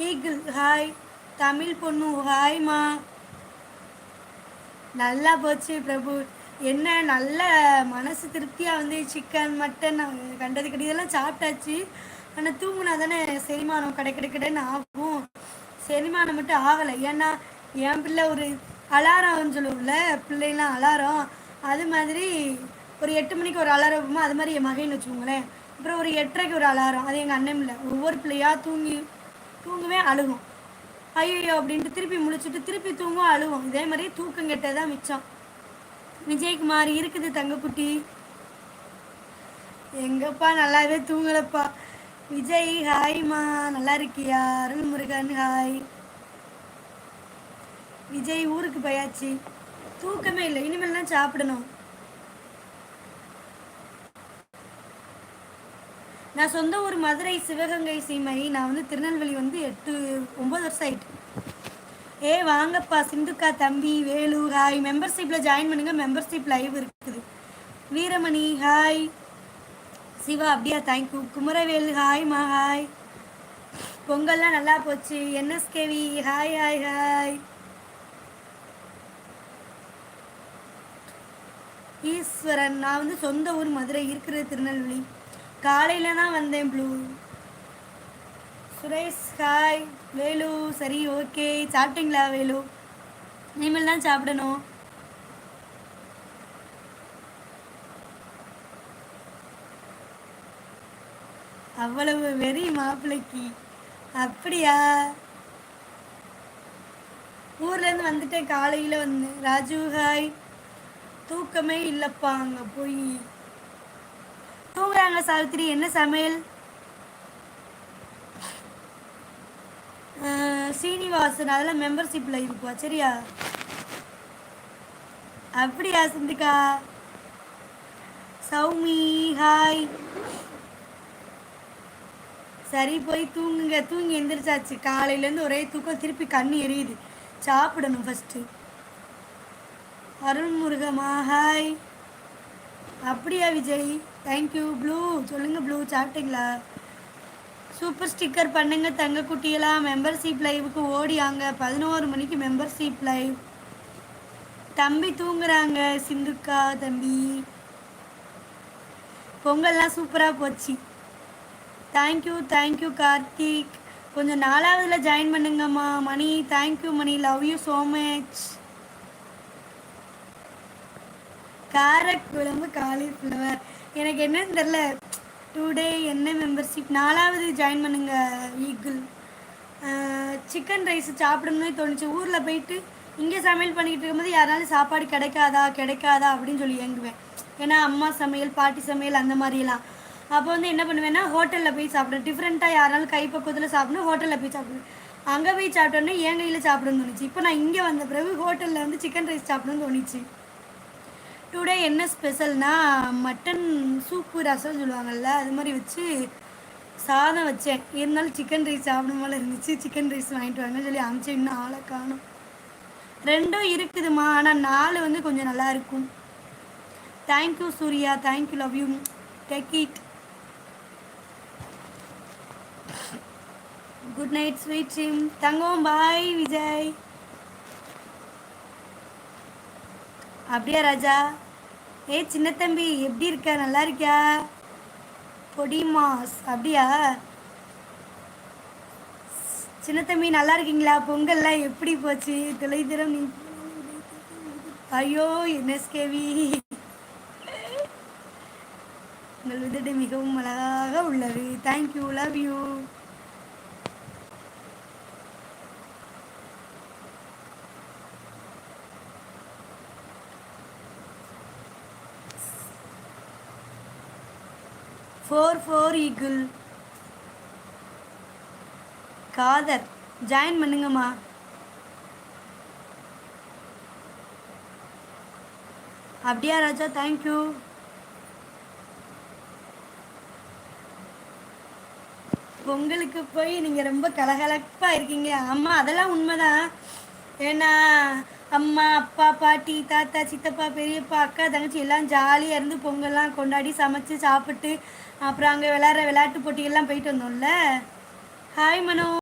ஹீகிள் hi. Tamil பொண்ணு ஹாய்மா நல்லா போச்சு பிரபு. என்ன நல்ல மனசு திருப்தியாக வந்து சிக்கன் மட்டன் கண்டது கிடையாது இதெல்லாம் சாப்பிட்டாச்சு. ஆனால் தூங்குனா தானே செரிமானம் கடை கிடைக்கடன்னு ஆகும். செரிமானம் மட்டும் ஆகலை. ஏன்னா என் பிள்ளை ஒரு அலாரம்னு சொல்லுவோம்ல பிள்ளைலாம் அலாரம். அது மாதிரி ஒரு எட்டு மணிக்கு ஒரு அலாரம் வைப்போமா? அது மாதிரி என் மகைன்னு வச்சுக்கோங்களேன். அப்புறம் ஒரு எட்டரைக்கு ஒரு அலாரம். அது எங்கள் அண்ணன் இல்லை ஒவ்வொரு பிள்ளையாக தூங்கி தூங்குவேன் அழுகும். ஐயோ அப்படின்ட்டு திருப்பி முழிச்சிட்டு திருப்பி தூங்கும் அழுவோம் இதே மாதிரி தூக்கம் கெட்டதான் மிச்சம். விஜயகுமார் இருக்குது தங்கக்குட்டி. எங்கப்பா நல்லாவே தூங்கலப்பா. விஜய் ஹாய்மா நல்லா இருக்கியா? அருள்முருகன் ஹாய் விஜய் ஊருக்கு போயாச்சு. தூக்கமே இல்லை. இனிமேல் தான் சாப்பிடணும். நான் சொந்த ஊர் மதுரை சிவகங்கை சீமை நான் வந்து திருநெல்வேலி வந்து எட்டு ஒம்பது வருஷம் ஆயிட்டு. ஏ வாங்கப்பா சிந்துக்கா தம்பி வேலு ஹாய். மெம்பர்ஷிப்பில் ஜாயின் பண்ணுங்க மெம்பர்ஷிப் லைவ் இருக்குது. வீரமணி ஹாய். சிவா அப்படியா தேங்க்யூ குமரவேலு ஹாய்மா ஹாய். பொங்கல்லாம் நல்லா போச்சு. NSKV hi hi hi. Eswaran நான் வந்து சொந்த ஊர் மதுரை இருக்கிறது திருநெல்வேலி. காலையில் தான் வந்தேன் ப்ளூ சுரேஷ் ஹாய் வேலு சரி ஓகே. சாப்பிட்டீங்களா வேலு? இனிமேல் தான் சாப்பிடணும். அவ்வளவு வெறி மாப்பிள்ளைக்கு அப்படியா? ஊர்லேருந்து வந்துட்டேன் காலையில் வந்து. ராஜு ஹாய் தூக்கமே இல்லைப்பா அங்கே போய். தூங்குறாங்க சாவித்திரி. என்ன சமையல்? சீனிவாசன். அதெல்லாம் மெம்பர்ஷிப்பில் இருக்குவா? சரியா? அப்படியா சிந்திக்கா சௌமி ஹாய் சரி போய் தூங்குங்க. தூங்கி எந்திரிச்சாச்சு. காலையிலேருந்து ஒரே தூக்கம். திருப்பி கண்ணு எரியுது. சாப்பிடணும் ஃபஸ்ட்டு அருள்முருகமா ஹாய் அப்படியா விஜய்? தேங்க்யூ ப்ளூ சொல்லுங்கள் ப்ளூ சாப்பிட்டீங்களா? சூப்பர் ஸ்டிக்கர் பண்ணுங்க தங்க குட்டியெல்லாம் மெம்பர்ஷிப் லைவுக்கு ஓடியாங்க. பதினோரு மணிக்கு மெம்பர்ஷிப் லைவ் தம்பி தூங்குறாங்க சிந்துக்கா தம்பி. பொங்கல்லாம் சூப்பராக போச்சு. Thank you thank you Karthik. கொஞ்சம் நாலாவதுல join பண்ணுங்கம்மா. Mani thank you Mani. Love you so much kara kuzhambu cauliflower எனக்கு என்னன்னு தெரில டூ டே என்ன மெம்பர்ஷிப் நாலாவது ஜாயின் பண்ணுங்க ஈகிள் சிக்கன் ரைஸ் சாப்பிடணும்னு தோணுச்சு. ஊரில் போயிட்டு இங்கே சமையல் பண்ணிக்கிட்டு இருக்கும்போது யாராலும் சாப்பாடு கிடைக்காதா கிடைக்காதா அப்படின்னு சொல்லி ஏங்குவேன். ஏன்னா அம்மா சமையல் பாட்டி சமையல் அந்த மாதிரிலாம் அப்போ வந்து என்ன பண்ணுவேன்னா ஹோட்டலில் போய் சாப்பிடுவேன் டிஃப்ரெண்ட்டாக யாராலும் கைப்பக்குவத்தில் சாப்பிடணும் ஹோட்டலில் போய் சாப்பிடுவேன் அங்கே போய் சாப்பிட்டோன்னே என் கையில் சாப்பிடணும்னு தோணுச்சு. இப்போ நான் இங்கே வந்த பிறகு ஹோட்டலில் வந்து சிக்கன் ரைஸ் சாப்பிடணும்னு தோணுச்சு. டுடே என்ன ஸ்பெஷல்னா மட்டன் சூப்பு ரசம் சொல்லுவாங்கள்ல அது மாதிரி வச்சு சாதம் வச்சேன். இருந்தாலும் சிக்கன் ரைஸ் சாப்பிடும் போல இருந்துச்சு. சிக்கன் ரைஸ் வாங்கிட்டு வாங்கன்னு சொல்லி அமிச்சேன் இன்னும் ஆளை காணும். ரெண்டும் இருக்குதுமா ஆனால் நாலு வந்து கொஞ்சம் நல்லா இருக்கும். Thank you Surya thank you love you take it good night sweet dream Thangam bye Vijay. அப்படியா ராஜா? ஏய் சின்ன தம்பி எப்படி இருக்க? நல்லா இருக்கியா? பொடிமாஸ் அப்படியா? சின்ன தம்பி நல்லா இருக்கீங்களா? பொங்கல்லாம் எப்படி போச்சு? தொலைதூரம் நீ ஐயோ என்எஸ்கேவி உங்கள் விதடு மிகவும் அழகாக உள்ளது. Thank you love you four four eagle. Khader join பண்ணுங்கம்மா. அப்படியா ராஜா தேங்க்யூ பொங்கலுக்கு போய் நீங்கள் ரொம்ப கலகலப்பாக இருக்கீங்க ஆமாம் அதெல்லாம் உண்மைதான். ஏன்னா அம்மா அப்பா பாட்டி தாத்தா சித்தப்பா பெரியப்பா அக்கா தங்கச்சி எல்லாம் ஜாலியாக இருந்து பொங்கல்லாம் கொண்டாடி சமைச்சு சாப்பிட்டு அப்புறம் அங்கே விளாட்ற விளையாட்டு போட்டிகள்லாம் போயிட்டு வந்தோம்ல. ஹாய் மனோ.